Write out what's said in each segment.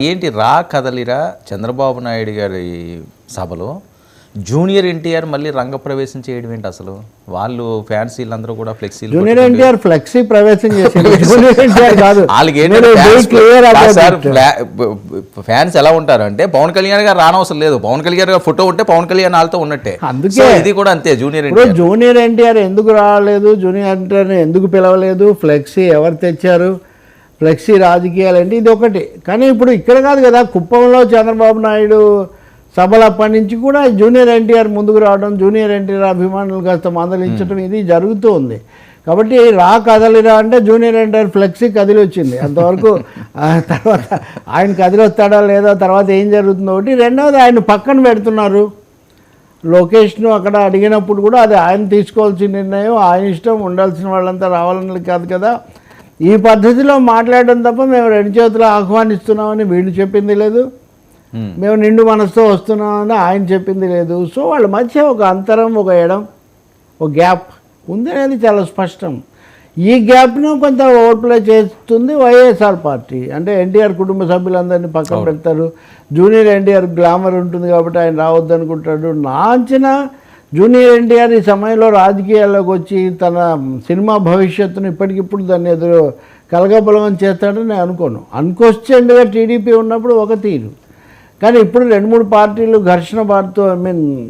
ఏంటి రా కదలిరా చంద్రబాబు నాయుడు గారి సభలో? జూనియర్ ఎన్టీఆర్ మళ్ళీ రంగప్రవేశం చేయడం ఏంటి అసలు? వాళ్ళు ఫ్యాన్స్ వీళ్ళందరూ కూడా ఫ్లెక్సీలు జూనియర్ ఎన్టీఆర్ ఫ్లెక్సీ ప్రవేశం. ఫ్యాన్స్ ఎలా ఉంటారు అంటే పవన్ కళ్యాణ్ గారు రానవసరం లేదు. పవన్ కళ్యాణ్ గారు ఫోటో ఉంటే పవన్ కళ్యాణ్ వాళ్ళతో ఉన్నట్టే. అందుకే. ఇది కూడా అంతే జూనియర్ ఎన్టీఆర్. జూనియర్ ఎన్టీఆర్ ఎందుకు రాలేదు? జూనియర్ ఎన్టీఆర్ ఎందుకు పిలవలేదు? ఫ్లెక్సీ ఎవరు తెచ్చారు? ఫ్లెక్సీ రాజకీయాలు అంటే ఇది ఒకటి. కానీ ఇప్పుడు ఇక్కడ కాదు కదా కుప్పంలో చంద్రబాబు నాయుడు సభలు అప్పటి నుంచి కూడా జూనియర్ ఎన్టీఆర్ ముందుకు రావడం జూనియర్ ఎన్టీఆర్ అభిమానులు కాస్త మందలించడం ఇది జరుగుతూ ఉంది. కాబట్టి రా కదలిరా అంటే జూనియర్ ఎన్టీఆర్ ఫ్లెక్సీ కదిలి వచ్చింది. అంతవరకు తర్వాత ఆయన కదిలి వస్తాడా లేదా తర్వాత ఏం జరుగుతుందో ఒకటి. రెండవది ఆయన పక్కన పెడుతున్నారు. లొకేషన్ అక్కడ అడిగినప్పుడు కూడా అది ఆయన తీసుకోవాల్సిన నిర్ణయం ఆయన ఇష్టం ఉండాల్సిన వాళ్ళంతా రావాలని కాదు కదా. ఈ పద్ధతిలో మాట్లాడడం తప్ప మేము రెండు చేతులు ఆహ్వానిస్తున్నామని వీళ్ళు చెప్పింది లేదు. మేము నిండు మనసుతో వస్తున్నామని ఆయన చెప్పింది లేదు. సో వాళ్ళ మధ్య ఒక అంతరం ఒక ఎడం ఒక గ్యాప్ ఉంది అనేది చాలా స్పష్టం. ఈ గ్యాప్ను కొంత ఓట్ ప్లే చేస్తుంది వైఎస్ఆర్ పార్టీ. అంటే ఎన్టీఆర్ కుటుంబ సభ్యులందరినీ పక్కన పెడతారు. జూనియర్ ఎన్టీఆర్ గ్లామర్ ఉంటుంది కాబట్టి ఆయన రావద్దు అనుకుంటాడు నా అంచనా జూనియర్ ఎన్టీఆర్ ఈ సమయంలో రాజకీయాల్లోకి వచ్చి తన సినిమా భవిష్యత్తును ఇప్పటికిప్పుడు దాన్ని ఎదురు కలగబలగం చేస్తాడని నేను అనుకోను. అన్క్వశ్చన్డ్గా టీడీపీ ఉన్నప్పుడు ఒక తీరు. కానీ ఇప్పుడు రెండు మూడు పార్టీలు ఘర్షణ పాడుతూ ఐ మీన్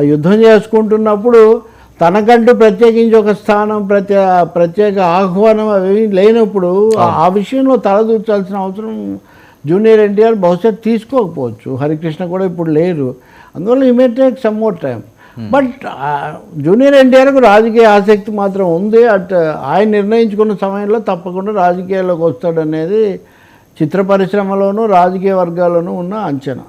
యుద్ధం చేసుకుంటున్నప్పుడు తనకంటూ ప్రత్యేకించి ఒక స్థానం ప్రత్యే ప్రత్యేక ఆహ్వానం అవి లేనప్పుడు ఆ- ఆ విషయంలో తలదూర్చాల్సిన అవసరం జూనియర్ ఎన్టీఆర్ బహుశా తీసుకోకపోవచ్చు. హరికృష్ణ కూడా ఇప్పుడు లేరు. అందువల్ల ఈ may take some more time. But junior ఎన్టీఆర్కు రాజకీయ ఆసక్తి మాత్రం ఉంది. అట్ ఆయన నిర్ణయించుకున్న సమయంలో తప్పకుండా రాజకీయాల్లోకి వస్తాడనేది చిత్ర పరిశ్రమలోనూ రాజకీయ వర్గాల్లోనూ ఉన్న అంచనా.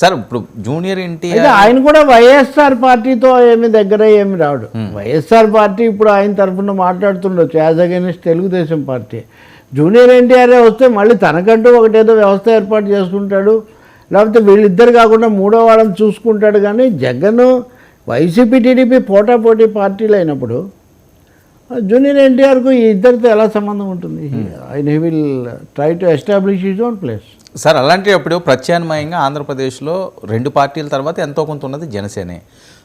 సార్ ఇప్పుడు జూనియర్ ఎన్టీఆర్ ఆయన కూడా వైఎస్ఆర్ పార్టీతో ఏమి దగ్గర ఏమి రాడు. వైఎస్ఆర్ పార్టీ ఇప్పుడు ఆయన తరఫున మాట్లాడుతుండొచ్చు. As against Telugu Desam party. Junior NTR వస్తే మళ్ళీ తనకంటూ ఒకటేదో వ్యవస్థ ఏర్పాటు చేసుకుంటాడు. లేకపోతే వీళ్ళిద్దరు కాకుండా మూడో వాళ్ళని చూసుకుంటాడు కానీ జగన్ వైసీపీ టీడీపీ పోటాపోటీ పార్టీలు అయినప్పుడు జూనియర్ ఎన్టీఆర్కు ఈ ఇద్దరితో ఎలా సంబంధం ఉంటుంది? ఆయన he will try to establish his own place sir అలాంటి అప్పుడు ప్రత్యామ్నాయంగా ఆంధ్రప్రదేశ్లో రెండు పార్టీల తర్వాత ఎంతో కొంత ఉన్నది జనసేనే.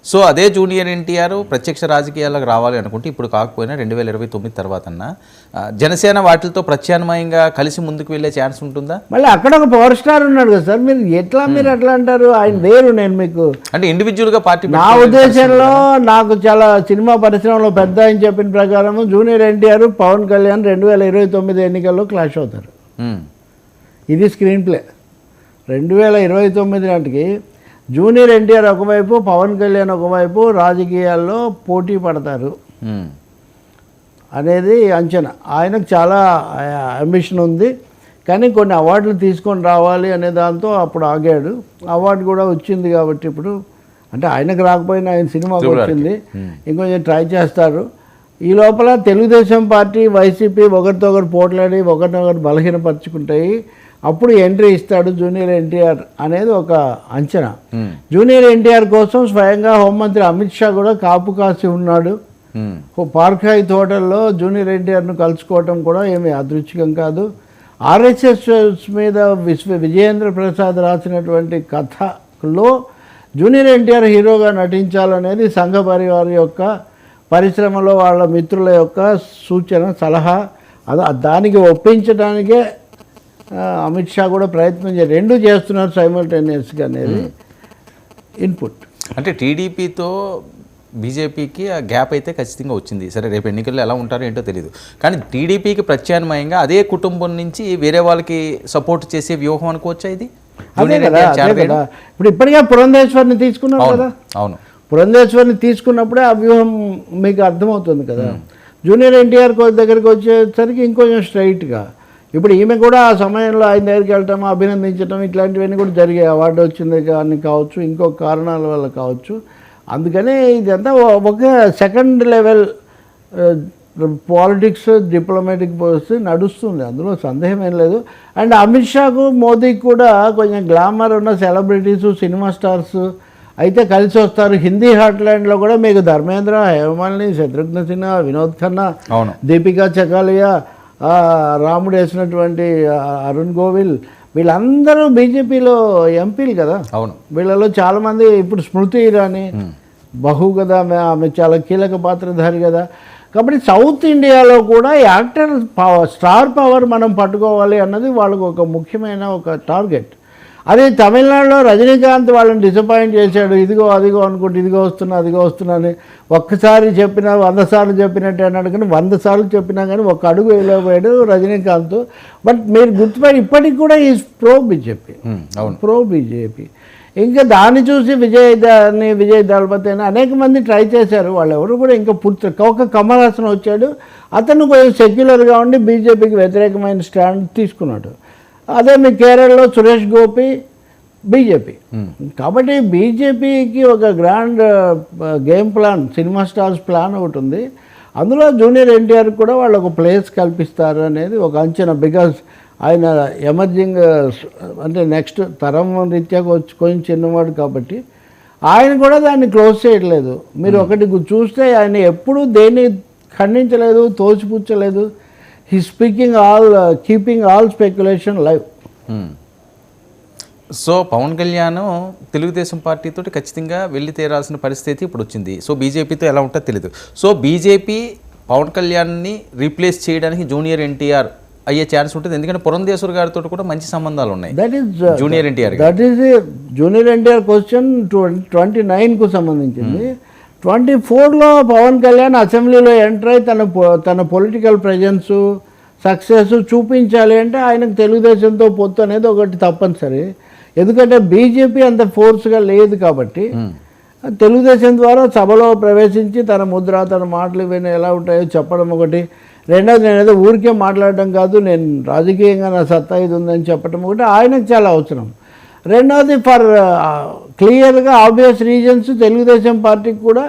సో అదే జూనియర్ ఎన్టీఆర్ ప్రత్యక్ష రాజకీయాలకు రావాలి అనుకుంటే ఇప్పుడు కాకపోయినా రెండు వేల ఇరవై తొమ్మిది తర్వాత జనసేన వాటితో ప్రత్యామ్నాయంగా కలిసి ముందుకు వెళ్ళే ఛాన్స్ ఉంటుందా? మళ్ళీ అక్కడ ఒక పవర్ స్టార్ ఉన్నాడు కదా సార్ మీరు ఎట్లా మీరు ఎట్లా అంటారు? ఆయన వేరు నేను మీకు. అంటే ఇండివిజువల్గా పార్టీ నా ఉద్దేశంలో నాకు చాలా సినిమా పరిశ్రమలో పెద్ద ఆయన చెప్పిన ప్రకారం జూనియర్ ఎన్టీఆర్ పవన్ కళ్యాణ్ రెండు వేల ఇరవై తొమ్మిది ఎన్నికల్లో క్లాష్ అవుతారు. ఉమ్, ఇది స్క్రీన్ ప్లే రెండు వేల ఇరవై తొమ్మిది నాటికి జూనియర్ ఎన్టీఆర్ ఒకవైపు పవన్ కళ్యాణ్ ఒకవైపు రాజకీయాల్లో పోటీ పడతారు. ఉమ్, అనేది అంచనా. ఆయనకు చాలా అంబిషన్ ఉంది. కానీ కొన్ని అవార్డులు తీసుకొని రావాలి అనే దాంతో అప్పుడు ఆగాడు. అవార్డు కూడా వచ్చింది కాబట్టి ఇప్పుడు అంటే ఆయనకు రాకపోయినా ఆయన సినిమాకి True, వచ్చింది. Hmm. ఇంకొంచెం ట్రై చేస్తారు. ఈ లోపల తెలుగుదేశం పార్టీ వైసీపీ ఒకరితో ఒకరు పోట్లాడి ఒకరినొకరు బలహీనపరుచుకుంటాయి. అప్పుడు ఎంట్రీ ఇస్తాడు జూనియర్ ఎన్టీఆర్ అనేది ఒక అంచనా. జూనియర్ ఎన్టీఆర్ కోసం స్వయంగా హోంమంత్రి అమిత్ షా కూడా కాపు కాసి ఉన్నాడు. పార్కాయి తోటల్లో జూనియర్ ఎన్టీఆర్ను కలుసుకోవటం కూడా ఏమీ అదృచ్ఛికం కాదు. ఆర్ఎస్ఎస్ మీద విశ్వ విజయేంద్ర ప్రసాద్ రాసినటువంటి కథలో జూనియర్ ఎన్టీఆర్ హీరోగా నటించాలనేది సంఘ పరివార్ యొక్క పరిశ్రమలో వాళ్ళ మిత్రుల యొక్క సూచన సలహా. అది దానికి ఒప్పించడానికే అమిత్ షా కూడా ప్రయత్నం చే రెండు చేస్తున్నారు సైమల్టేనియస్గా అనేది ఇన్పుట్ అంటే టీడీపీతో బీజేపీకి ఆ గ్యాప్ అయితే ఖచ్చితంగా వచ్చింది. సరే రేపు ఎన్నికల్లో ఎలా ఉంటారో ఏంటో తెలియదు కానీ టీడీపీకి ప్రత్యామ్నాయంగా అదే కుటుంబం నుంచి వేరే వాళ్ళకి సపోర్ట్ చేసే వ్యూహం అనుకోవచ్చా ఇది? అదే జూనియర్ కదా ఎన్టీఆర్ అదే చేరవేయడం? కదా. ఇప్పుడు ఇప్పటికే పురంధేశ్వరిని తీసుకున్నాం అవును కదా. అవును. పురంధేశ్వరిని తీసుకున్నప్పుడే ఆ వ్యూహం మీకు అర్థమవుతుంది కదా. జూనియర్ ఎన్టీఆర్ దగ్గరికి వచ్చేసరికి ఇంకొంచెం స్ట్రైట్గా ఇప్పుడు ఈమె కూడా ఆ సమయంలో ఆయన దగ్గరికి వెళ్ళటం అభినందించడం ఇట్లాంటివన్నీ కూడా జరిగాయి. అవార్డు వచ్చింది కానీ కావచ్చు ఇంకో కారణాల వల్ల కావచ్చు. అందుకనే ఇదంతా ఒక second level politics diplomatic post నడుస్తుంది. అందులో సందేహం ఏం లేదు. అండ్ అమిత్ షాకు మోదీకి కూడా కొంచెం గ్లామర్ ఉన్న సెలబ్రిటీస్ సినిమా స్టార్స్ అయితే కలిసి వస్తారు. హిందీ హార్ట్లాండ్లో కూడా మీకు ధర్మేంద్ర హేమమాలిని శత్రుఘ్న సిన్హా వినోద్ ఖన్నా దీపికా చకాలియా రాముడు వేసినటువంటి అరుణ్ గోవిల్ వీళ్ళందరూ బీజేపీలో ఎంపీలు కదా? అవును. వీళ్ళలో చాలామంది ఇప్పుడు స్మృతి ఇరానీ బహు కదా ఆమె చాలా కీలక పాత్రధారి కదా. కాబట్టి సౌత్ ఇండియాలో కూడా యాక్టర్ పవర్ స్టార్ పవర్ మనం పట్టుకోవాలి అన్నది వాళ్ళకు ఒక ముఖ్యమైన ఒక టార్గెట్. అదే తమిళనాడులో రజనీకాంత్ వాళ్ళని డిసప్పాయింట్ చేశాడు. ఇదిగో అదిగో అనుకుంటే ఇదిగో వస్తున్నా అదిగో వస్తున్నా అని ఒక్కసారి చెప్పినా వంద సార్లు చెప్పినట్టు అన్నాడు. కానీ వంద సార్లు చెప్పినా కానీ ఒక అడుగు వేయలేకపోయాడు రజనీకాంత్. బట్ మీరు గుర్తుపడి ఇప్పటికి కూడా ఈ ప్రో బీజేపీ. Pro BJP. ఇంకా దాన్ని చూసి విజయ్ దాన్ని విజయ్ దళపతి అని అనేక మంది ట్రై చేశారు. వాళ్ళు ఎవరు కూడా ఇంకా పూర్తి ఒక కమల్ హాసన్ వచ్చాడు. అతను కొంచెం సెక్యులర్గా ఉండి బీజేపీకి వ్యతిరేకమైన స్టాండ్ తీసుకున్నాడు. అదే మీ కేరళలో సురేష్ గోపి బీజేపీ. కాబట్టి బీజేపీకి ఒక grand game plan cinema stars plan ఒకటి ఉంది. అందులో జూనియర్ ఎన్టీఆర్ కూడా వాళ్ళు ఒక ప్లేస్ కల్పిస్తారు అనేది ఒక అంచనా. బికాజ్ ఆయన ఎమర్జింగ్ అంటే నెక్స్ట్ తరం రీత్యా కొంచెం కొంచెం చిన్నవాడు కాబట్టి ఆయన కూడా దాన్ని క్లోజ్ చేయట్లేదు. మీరు ఒకటి గు- చూస్తే ఆయన ఎప్పుడూ దేన్ని ఖండించలేదు తోసిపుచ్చలేదు he speaking all keeping all speculation live. So Pawan Kalyan Telugu Desam పార్టీతో ఖచ్చితంగా వెళ్ళి తీరాల్సిన పరిస్థితి ఇప్పుడు వచ్చింది. సో బీజేపీతో ఎలా ఉంటుందో తెలియదు సో బీజేపీ పవన్ కళ్యాణ్ని రీప్లేస్ చేయడానికి జూనియర్ ఎన్టీఆర్ అయ్యే ఛాన్స్ ఉంటుంది. ఎందుకంటే పురంధేశ్వర్ గారితో కూడా మంచి సంబంధాలు ఉన్నాయి. That is junior NTR that is junior NTR question twenty నైన్కు సంబంధించింది. ట్వంటీ ఫోర్లో పవన్ కళ్యాణ్ అసెంబ్లీలో ఎంటర్ అయి తన తన పొలిటికల్ ప్రజెన్స్ సక్సెస్ చూపించాలి అంటే ఆయనకు తెలుగుదేశంతో పొత్తు అనేది ఒకటి తప్పనిసరి. ఎందుకంటే బీజేపీ అంత ఫోర్స్గా లేదు కాబట్టి తెలుగుదేశం ద్వారా సభలో ప్రవేశించి తన ముద్ర తన మాటలు ఇవన్నీ ఎలా ఉంటాయో చెప్పడం ఒకటి. రెండోది నేను ఏదో ఊరికే మాట్లాడడం కాదు నేను రాజకీయంగా నా సత్తా ఇది ఉందని చెప్పడం ఒకటి. ఆయనకు చాలా అవసరం. రెండోది ఫర్ క్లియర్గా ఆబ్వియస్ రీజన్స్ తెలుగుదేశం పార్టీకి కూడా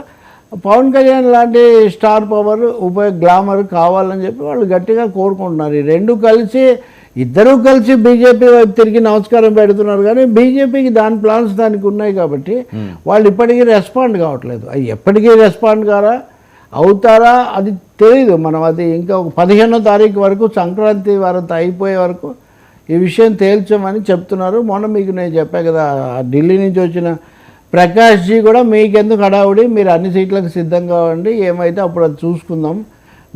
పవన్ కళ్యాణ్ లాంటి స్టార్ పవర్ ఉపయోగ గ్లామర్ కావాలని చెప్పి వాళ్ళు గట్టిగా కోరుకుంటున్నారు. ఈ రెండు కలిసి ఇద్దరూ కలిసి బీజేపీ వైపు తిరిగి నమస్కారం పెడుతున్నారు కానీ బీజేపీకి దాని ప్లాన్స్ దానికి ఉన్నాయి కాబట్టి వాళ్ళు ఇప్పటికీ రెస్పాండ్ కావట్లేదు. అవి ఎప్పటికీ రెస్పాండ్ కారా? అవుతారా? అది తెలియదు మనం అది ఇంకా ఒక పదిహేనో తారీఖు వరకు సంక్రాంతి వరకు అయిపోయే వరకు ఈ విషయం తేల్చమని చెప్తున్నారు. మొన్న మీకు నేను చెప్పా కదా ఢిల్లీ నుంచి వచ్చిన ప్రకాష్ జీ కూడా మీకెందుకు హడావుడి? మీరు అన్ని సీట్లకు సిద్ధంగా ఉండి ఏమైతే అప్పుడు అది చూసుకుందాం.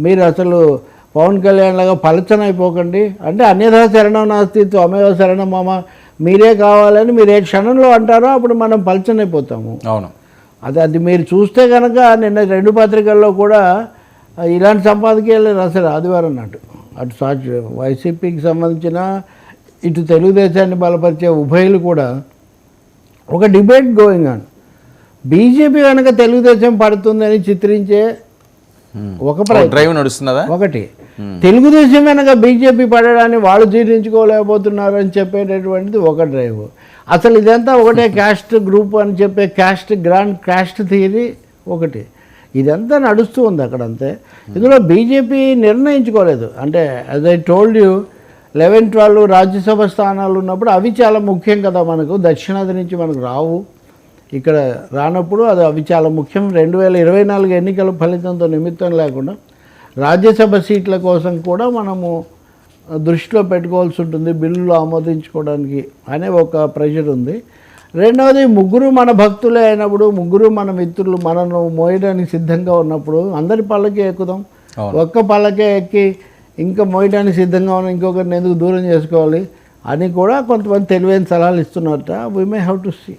మీరు అసలు పవన్ కళ్యాణ్ లాగా పలచనైపోకండి. అంటే అన్యథా శరణం నాస్తి త్వమేవ శరణం మామ మీరే కావాలని మీరు ఏ క్షణంలో అంటారో అప్పుడు మనం పలచనైపోతాము. అవును. అది అది మీరు చూస్తే కనుక నిన్న రెండు పత్రికల్లో కూడా ఇలాంటి సంపాదకీయాలు రాశారు ఆదివారం నాటు అటు సాక్షి వైసీపీకి సంబంధించిన ఇటు తెలుగుదేశాన్ని బలపరిచే ఉభయులు కూడా ఒక డిబేట్ గోయింగ్ ఆన్. బీజేపీ కనుక తెలుగుదేశం పడుతుందని చిత్రించే ఒక ప్రయత్నం. డ్రైవ్ నడుస్తున్నదా? ఒకటి. తెలుగుదేశం వెనక బీజేపీ పడడాన్ని వాళ్ళు జీర్ణించుకోలేకపోతున్నారు అని చెప్పేటటువంటిది ఒక డ్రైవ్ అసలు ఇదంతా ఒకటే క్యాస్ట్ గ్రూప్ అని చెప్పే క్యాస్ట్ గ్రాండ్ క్యాస్ట్ థియరీ ఒకటి. ఇదంతా నడుస్తూ ఉంది అక్కడ అంతే ఇందులో బీజేపీ నిర్ణయించుకోలేదు. అంటే as I told you eleven twelve Rajya Sabha స్థానాలు ఉన్నప్పుడు అవి చాలా ముఖ్యం కదా మనకు. దక్షిణాది నుంచి మనకు రావు. ఇక్కడ రానప్పుడు అది అవి చాలా ముఖ్యం. రెండు వేల ఇరవై నాలుగు ఎన్నికల ఫలితంతో నిమిత్తం లేకుండా రాజ్యసభ సీట్ల కోసం కూడా మనము దృష్టిలో పెట్టుకోవాల్సి ఉంటుంది బిల్లులు ఆమోదించుకోవడానికి అనే ఒక ప్రెషర్ ఉంది. రెండవది ముగ్గురు మన భక్తులే అయినప్పుడు ముగ్గురు మన మిత్రులు మనను మోయడానికి సిద్ధంగా ఉన్నప్పుడు అందరి పళ్ళకే ఎక్కుదాం. ఒక్క పళ్ళకే ఎక్కి ఇంకా మోయడానికి సిద్ధంగా ఉన్న ఇంకొకరిని ఎందుకు దూరం చేసుకోవాలి అని కూడా కొంతమంది తెలివైన సలహాలు ఇస్తున్నారట. We may have to see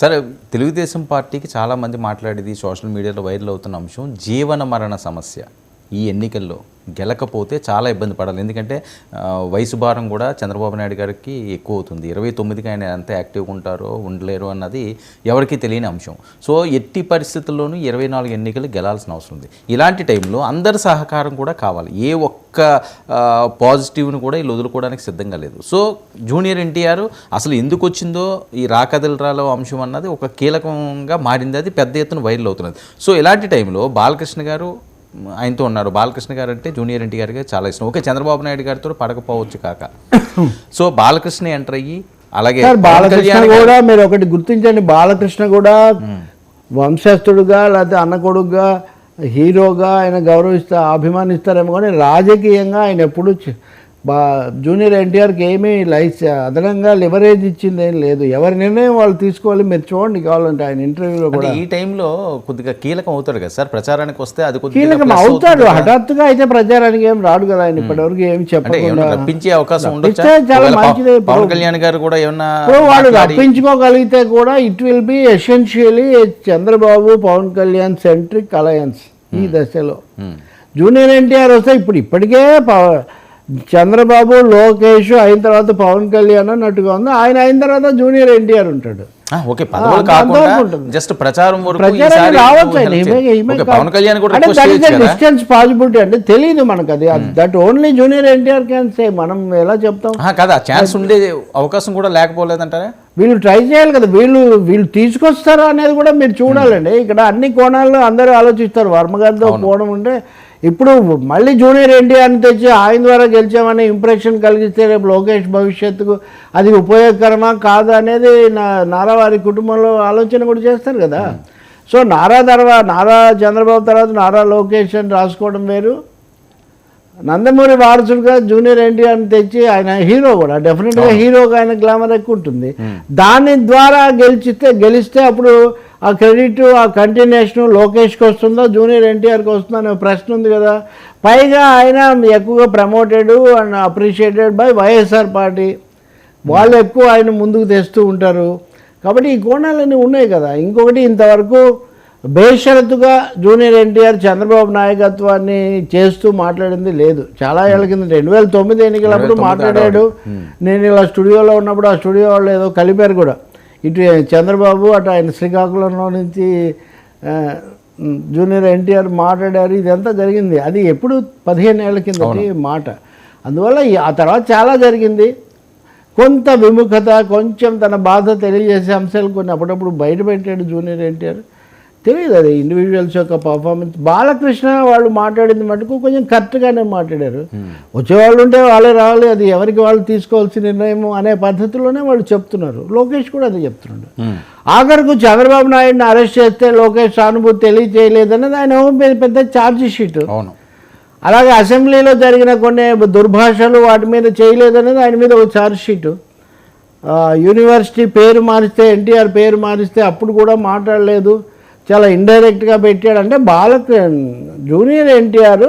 సరే తెలుగుదేశం పార్టీకి చాలామంది మాట్లాడేది సోషల్ మీడియాలో వైరల్ అవుతున్న అంశం జీవన మరణ సమస్య. ఈ ఎన్నికల్లో గెలకపోతే చాలా ఇబ్బంది పడాలి. ఎందుకంటే వయసు భారం కూడా చంద్రబాబు నాయుడు గారికి ఎక్కువ అవుతుంది. ఇరవై తొమ్మిదికి ఆయన ఎంత యాక్టివ్గా ఉంటారో ఉండలేరు అన్నది ఎవరికీ తెలియని అంశం. సో ఎట్టి పరిస్థితుల్లోనూ ఇరవై నాలుగు ఎన్నికలు గెలాల్సిన అవసరం ఉంది. ఇలాంటి టైంలో అందరి సహకారం కూడా కావాలి. ఏ ఒక్క పాజిటివ్ను కూడా వీళ్ళు వదులుకోవడానికి సిద్ధంగా లేదు. సో జూనియర్ ఎన్టీఆర్ అసలు ఎందుకు వచ్చిందో ఈ రాకదిల్రాలో అంశం అన్నది ఒక కీలకంగా మారింది. అది పెద్ద ఎత్తున వైరల్ అవుతున్నది. సో ఇలాంటి టైంలో బాలకృష్ణ గారు ఆయనతో ఉన్నారు. బాలకృష్ణ గారు అంటే జూనియర్ ఎన్టీ గారికి చాలా ఇష్టం. ఓకే చంద్రబాబు నాయుడు గారితో పడకపోవచ్చు కాక. సో బాలకృష్ణ ఎంటర్ అయ్యి అలాగే బాలకృష్ణ కూడా మీరు ఒకటి గుర్తించండి. బాలకృష్ణ కూడా వంశస్థుడుగా లేకపోతే అన్న కొడుకుగా హీరోగా ఆయన గౌరవిస్తా అభిమానిస్తారేమో కానీ రాజకీయంగా ఆయన ఎప్పుడు బా జూనియర్ ఎన్టీఆర్కి ఏమీ లైస్ అదనంగా లివరేజ్ ఇచ్చింది ఏం లేదు. ఎవరి నిర్ణయం వాళ్ళు తీసుకోవాలి మీరు చూడండి కావాలంటే ఆయన ఇంటర్వ్యూలో కూడా. ఈ టైంలో కొద్దిగా కీలకం అవుతాడు కదా సార్? ప్రచారానికి వస్తే అది కీలకం అవుతాడు. హఠాత్తుగా అయితే ప్రచారానికి ఏం రాడు కదా ఆయన ఇప్పటివరకు ఏమి చెప్పకుండా. రప్పించే అవకాశం ఉండొచ్చా? చాలా మంచిదే. పవన్ కళ్యాణ్ గారు కూడా ఏమన్నా వాడు రప్పించుకోగలిగితే కూడా it will be essentially Chandrababu Pawan Kalyan centric alliance ఈ దశలో. ఉమ్. జూనియర్ ఎన్టీఆర్ వస్తే ఇప్పుడు ఇప్పటికే పవ- చంద్రబాబు లోకేష్ అయిన తర్వాత పవన్ కళ్యాణ్ అన్నట్టుగా ఉంది. ఆయన అయిన తర్వాత జూనియర్ ఎన్టీఆర్ ఉంటాడు. ఓకే పదవులు కాకుండా. జస్ట్ ప్రచారం రావచ్చు ఆయన. పవన్ కళ్యాణ్ కూడా అంటే distance possibility అంటే తెలియదు మనకు అది that only junior NTR can say మనం ఎలా చెప్తాం? కాదు ఛాన్స్ ఉండే అవకాశం కూడా లేకపోలేదంటారా? వీళ్ళు ట్రై చేయాలి కదా. వీళ్ళు వీళ్ళు తీసుకొస్తారా అనేది కూడా మీరు చూడాలండి. ఇక్కడ అన్ని కోణాల్లో అందరూ ఆలోచిస్తారు. వర్మ గారితో కోణం ఉంటే ఇప్పుడు మళ్ళీ జూనియర్ ఎన్టీఆర్ని తెచ్చి ఆయన ద్వారా గెలిచామనే ఇంప్రెషన్ కలిగిస్తే రేపు లోకేష్ భవిష్యత్తుకు అది ఉపయోగకరమా కాదా అనేది నా నారా వారి కుటుంబంలో ఆలోచన కూడా చేస్తారు కదా. సో నారా తర్వాత నారా చంద్రబాబు తర్వాత నారా లోకేష్ అని రాసుకోవడం వేరు. నందమూరి వారసుడుగా జూనియర్ ఎన్టీఆర్ని తెచ్చి ఆయన హీరో కూడా డెఫినెట్గా హీరోగా ఆయన గ్లామర్ ఎక్కువ ఉంటుంది. దాని ద్వారా గెలిచితే గెలిస్తే అప్పుడు ఆ క్రెడిట్ ఆ కంటిన్యూషన్ లోకేష్కి వస్తుందో జూనియర్ ఎన్టీఆర్కి వస్తుందో అనే ప్రశ్న ఉంది కదా. పైగా ఆయన ఎక్కువగా promoted and appreciated by YSR party. వాళ్ళు ఎక్కువ ఆయన ముందుకు తెస్తూ ఉంటారు. కాబట్టి ఈ కోణాలన్నీ ఉన్నాయి కదా. ఇంకొకటి ఇంతవరకు బేషరతుగా జూనియర్ ఎన్టీఆర్ చంద్రబాబు నాయకత్వాన్ని చేస్తూ మాట్లాడింది లేదు. చాలా ఏళ్ళ కింద రెండు వేల తొమ్మిది ఎన్నికలప్పుడు 2009 మాట్లాడాడు. నేను ఇలా స్టూడియోలో ఉన్నప్పుడు ఆ స్టూడియో వాళ్ళు ఏదో కలిపారు కూడా. ఇటు చంద్రబాబు అటు ఆయన శ్రీకాకుళంలో నుంచి జూనియర్ ఎన్టీఆర్ మాట్లాడారు. ఇదంతా జరిగింది. అది ఎప్పుడు పదిహేను ఏళ్ళ కిందటి మాట. అందువల్ల ఆ తర్వాత చాలా జరిగింది. కొంత విముఖత కొంచెం తన బాధ తెలియజేసే అంశాలు కొన్ని అప్పుడప్పుడు బయట పెట్టాడు జూనియర్ ఎన్టీఆర్. తెలియదు అది ఇండివిజువల్స్ యొక్క పర్ఫార్మెన్స్ బాలకృష్ణ వాళ్ళు మాట్లాడింది మటుకు కొంచెం కరెక్ట్గానే మాట్లాడారు. వచ్చేవాళ్ళు ఉంటే వాళ్ళే రావాలి అది ఎవరికి వాళ్ళు తీసుకోవాల్సిన నిర్ణయం అనే పద్ధతిలోనే వాళ్ళు చెప్తున్నారు. లోకేష్ కూడా అది చెప్తున్నాడు. ఉమ్. ఆఖరుకు చంద్రబాబు నాయుడిని అరెస్ట్ చేస్తే లోకేష్ సానుభూతి తెలియజేయలేదన్నది ఆయన పెద్ద- ఛార్జ్ షీట్ అవును. అలాగే అసెంబ్లీలో జరిగిన కొన్ని దుర్భాషలు వాటి మీద చేయలేదనేది ఆయన మీద ఒక ఛార్జ్ షీటు యూనివర్సిటీ పేరు మారిస్తే ఎన్టీఆర్ పేరు మారిస్తే అప్పుడు కూడా మాట్లాడలేదు. చాలా ఇండైరెక్ట్గా పెట్టాడు. అంటే బాలక జూనియర్ ఎన్టీఆర్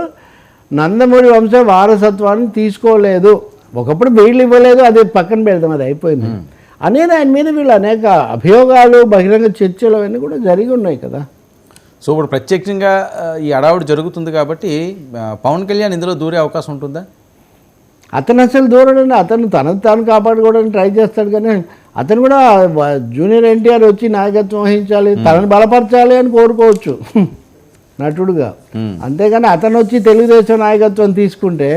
నందమూరి వంశ వారసత్వాన్ని తీసుకోలేదు. ఒకప్పుడు వీళ్ళు ఇవ్వలేదు అది పక్కన పెడదాం అది అయిపోయింది. అనేది ఆయన మీద వీళ్ళు అనేక అభియోగాలు బహిరంగ చర్చలు అవన్నీ కూడా జరిగి ఉన్నాయి కదా. సో ఇప్పుడు ప్రత్యక్షంగా ఈ అడావుడు జరుగుతుంది కాబట్టి పవన్ కళ్యాణ్ ఇందులో దూరే అవకాశం ఉంటుందా? అతను అసలు దూరడండి అతను తనను తాను కాపాడుకోవడానికి ట్రై చేస్తాడు కానీ అతను కూడా జూనియర్ ఎన్టీఆర్ వచ్చి నాయకత్వం వహించాలి తనను బలపరచాలి అని కోరుకోవచ్చు. నటుడుగా. అంతేగాని అతను వచ్చి తెలుగుదేశం నాయకత్వం తీసుకుంటే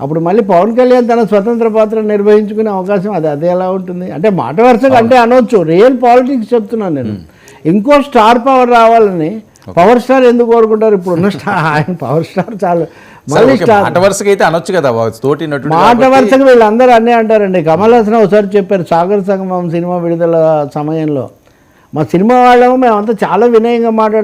అప్పుడు మళ్ళీ పవన్ కళ్యాణ్ తన స్వతంత్ర పాత్ర నిర్వహించుకునే అవకాశం అది అదే ఎలా ఉంటుంది? అంటే మాట వరుసగా అంటే అనొచ్చు. రియల్ పాలిటిక్స్ చెప్తున్నాను నేను. ఇంకో స్టార్ పవర్ రావాలని పవర్ స్టార్ ఎందుకు కోరుకుంటారు? ఇప్పుడు ఉన్న స్టార్ ఆయన పవర్ స్టార్ చాలు. మళ్ళీ స్టార్ మాట వరుసగా అయితే అనొచ్చు కదా తోటి మాట. వరుసగా వీళ్ళందరూ అన్నీ అంటారండి. కమల్ హాసన్ ఒకసారి చెప్పారు సాగర్ సంగమం సినిమా విడుదల సమయంలో. మా సినిమా వాళ్ళము మేమంతా చాలా వినయంగా మాట్లాడుతున్నాం